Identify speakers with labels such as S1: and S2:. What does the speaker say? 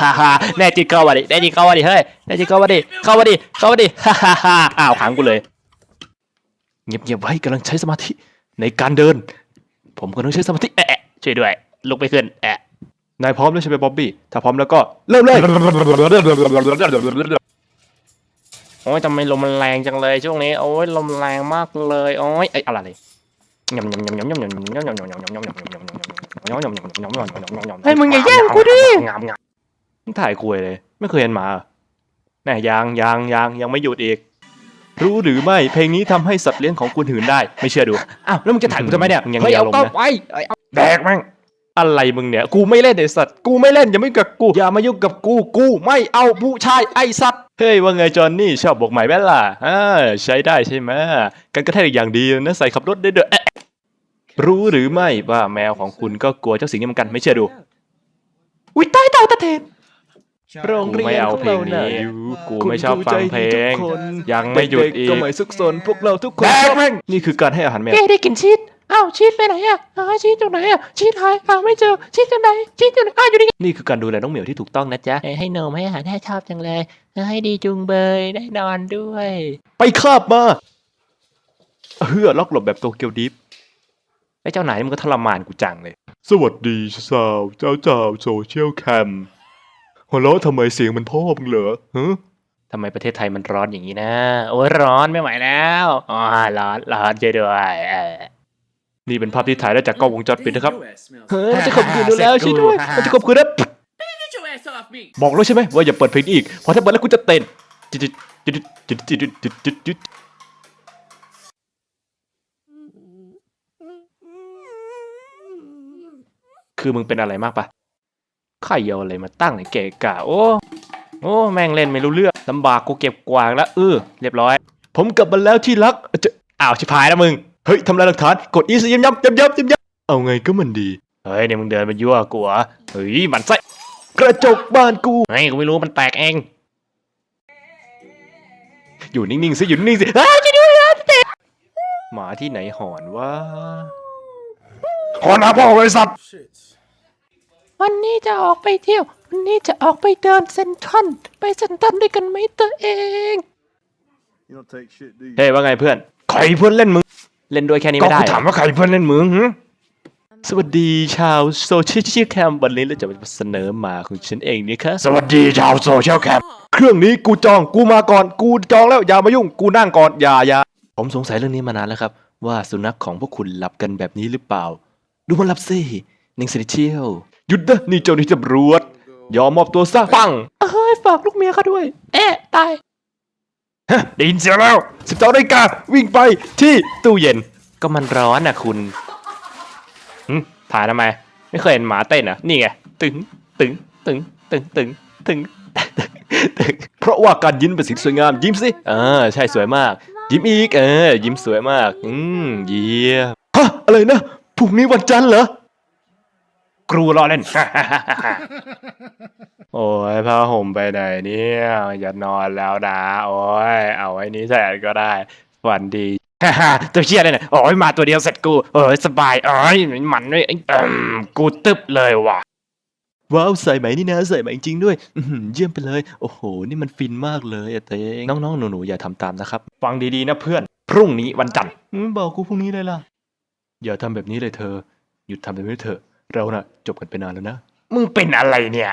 S1: ฮ่าแน่จริงเข้ามาดิแน่จริงเข้ามาดิเฮ้ยแน่จริงเข้ามาดิเข้ามาดิเข้ามาดิฮ่าฮ่าฮ่าอ้าวขังกูเลยเงียบเงียบไว้กำลังใช้สมาธิในการเดิน ผมกำลังใช้สมาธิแอะช่วยด้วยลุกไปขึ้นแอะนายพร้อมแล้วใช่ไหมบ๊อบบี้ถ้าพร้อมแล้วก็เริ่มเลยโอ้ยทำไมลมมันแรงจังเลยช่วงนี้โอ้ยลมแรงมากเลยโอ้ยไอ้อะไรเฮ้ยมึงอย่าแย่งกูดิ มึงถ่ายคุยเลย ไม่เคยเห็นหมาเหรอแน่ยังยังยังยังไม่หยุดอีก รู้หรือไม่เพลงนี้ทำให้สัตว์เลี้ยงของคุณหืนได้ ไม่เชื่อดู
S2: อ้าวแล้วมึงจะถ่ายกูทำไมเนี่ย
S1: ยัง
S2: เฮ้ย
S1: มี
S2: เอา
S1: อารมณ์
S2: ก็
S1: นะ
S2: ไปเอ้ยเอา
S1: แดกแม่งอะไรมึงเนี่ย กูไม่เล่นไอสัตว์ กูไม่เล่นอย่ามายุ่งกับกูอย่ามายุ่งกับกู กูไม่เอาผู้ชายไอสัตว์ เฮ้ยว่าไงจอนนี่ชอบบวกใหม่ไหมล่ะอ่าใช้ได้ใช่ไหมกันกระแทกอย่างดีนะใส่ขับรถได้ด้วยเอ๊ะรู้หรือไม่ว่าแมวของคุณก็กลัวเจ้าสิงนี้เหมือนกันไม่เชื่อดู อุ้ยตายเต่าตะเทน
S2: โรงเรียน
S1: ไม่เอา
S2: ของ
S1: เพล
S2: เรา
S1: ง
S2: น่ะ
S1: นี้กู
S2: คุณ
S1: ไม่ชอบ
S2: ครู
S1: ฟัง
S2: ใจ
S1: เพล
S2: ดีทุ
S1: ง
S2: กคน
S1: ยังไม่หยุดอีก
S2: เก็ไม่ซุกซนพวกเราทุกคน
S1: แดกแม่งนี่คือการให้อาหารแมว
S3: เอ้ได้กลินชีสอ้าวชีสไปไหนอะอ้าวชีสอยู่ไหนอะชีสหายอ้าวไม่เจอชีสอยู่ไหนชีสอยู่ไหนอ้าวอยู่นี่ไง
S1: นี่คือการดูแลน้องเหมียวที่ถูกต้องนะจ๊ะ
S3: ให้นมให้อาหารให้ชอบจังเลย ให้ดีจุงเบยได้นอนด้วย
S1: ไปคาบมาเฮือล็อกหลบแบบโตเกียวดิฟไอ้เจ้าไหนายมันก็ทรมานกูจังเลย สวัสดีสาวเจ้าเจ้าโซเชียลแคม หัวเราะทำไมเสียงมันพ่อมึงเหรอฮะทำไมประเทศไทยมันร้อนอย่างนี้นะ โอ้ร้อนไม่ไหวแล้วอ๋อร้อนร้อนใจด้วยออนี่เป็นภาพที่ถ่ายได้จากกล้องวงจรปิดนะครับ เฮ้ยจะขบมขืนดูแล้วช่วยด้วยมันจะขบมขืน
S4: นะ
S1: บอกแล้วใช่ไหมว่าอย่าเปิดเพลงอีกเพราะถ้าเปิดแล้วกูจะเต้นคือมึงเป็นอะไรมากปะ ใครเอาอะไรมาตั้งในเกะกะโอ้โอ้แม่งเล่นไม่รู้เรื่องลำบากกูเก็บกวางแล้วเออเรียบร้อย ผมกลับมาแล้วที่รักจะอ้าวชิบหายแล้วมึงเฮ้ยทำลายหลักฐานกดอีสย้ำย้ำย้ำย้ำย้ำเอาไงก็มันดีเฮ้ยเนี่ยมึงเดินมายั่วกูเหรอเฮ้ยหมันไส้กระจกบ้านกู
S3: ไอ้กูไม่รู้มันแตกเอง
S1: อยู่นิ่งๆสิอยู่นิ่งๆสิอ้าวช่วยด้วยนะเตะหมาที่ไหนหอนวะหอนหาพ่อไอ้สัตว์
S3: วันนี้จะออกไปเที่ยว วันนี้จะออกไปเดินเซ็นทรัลไปเซ็นทรัลด้วยกันไหมตัวเอง
S5: You don't take shit, do you?
S1: เฮ้ยว่าไงเพื่อน ใครเพื่อนเล่นมึง เล่นด้วยแค่นี้ไม่ได้
S2: ก็กูถามว่าใครเพื่อนเล่นมึงหึ
S1: สวัสดีชาวโซเชียลแคมวันนี้เราจะมาเสนอหมาของฉันเองนี่ครับ
S2: สวัสดีชาวโซเชียลแคม
S1: เครื่องนี้กูจองกูมาก่อน กูจองแล้วอย่ามายุ่งกูนั่งก่อนอย่าอย่าผมสงสัยเรื่องนี้มานานแล้วครับ ว่าสุนัขของพวกคุณหลับกันแบบนี้หรือเปล่า ดูมันหลับสินิ่งสิเชียว หยุดนะนี่เจ้าหน้าที่ตำรวจ ยอมมอบตัวซะปัง
S3: เฮ้ยฝากลูกเมียเขาด้วย เอ๊ะตาย
S1: ได้ยินเสียงแล้วสิบสองนาฬิกาวิ่งไปที่ตู้เย็น ก็มันร้อนนะคุณหึถ่ายทำไม ไม่เคยเห็นหมาเต้นเหรอะนี่ไงตึงตึงตึงตึงตึงตึงตึงเพราะว่าการยิ้มเป็นสิ่งสวยงามยิ้มสิเออใช่สวยมาก ยิ้มอีกเออยิ้มสวยมาก อืมเยี่ยมฮะอะไรนะพรุ่งนี้วันจันทร์เหรอ
S2: ครูรอเล่น
S1: โอ้ยผ้าห่มไปไหนเนี่ยอย่านอนแล้วนะโอ้ยเอาไว้นี้แทนก็ได้ฝันดี
S2: ฮ่าฮ่าตัวเชี่ยเลยนะโอ้ยมาตัวเดียวเสร็จกูเออสบายเอ้ยมันด้วยเอิ่มกูตึบเลยว่ะ
S1: ว้าวใส่ไหมนี่นะใส่ไหมจริงๆด้วยอื้อหือเยี่ยมไปเลย โอ้โห นี่มันฟินมากเลยอะเตงน้องๆหนูๆอย่าทำตามนะครับ
S2: ฟังดีๆนะเพื่อน พรุ่งนี้วันจันทร์
S1: อืมบอกกูพรุ่งนี้เลยล่ะ อย่าทำแบบนี้เลยเธอ หยุดทำแบบนี้เถอะ เราน่ะจบกันไปนานแล้วนะ
S2: มึงเป็นอะไรเนี่ย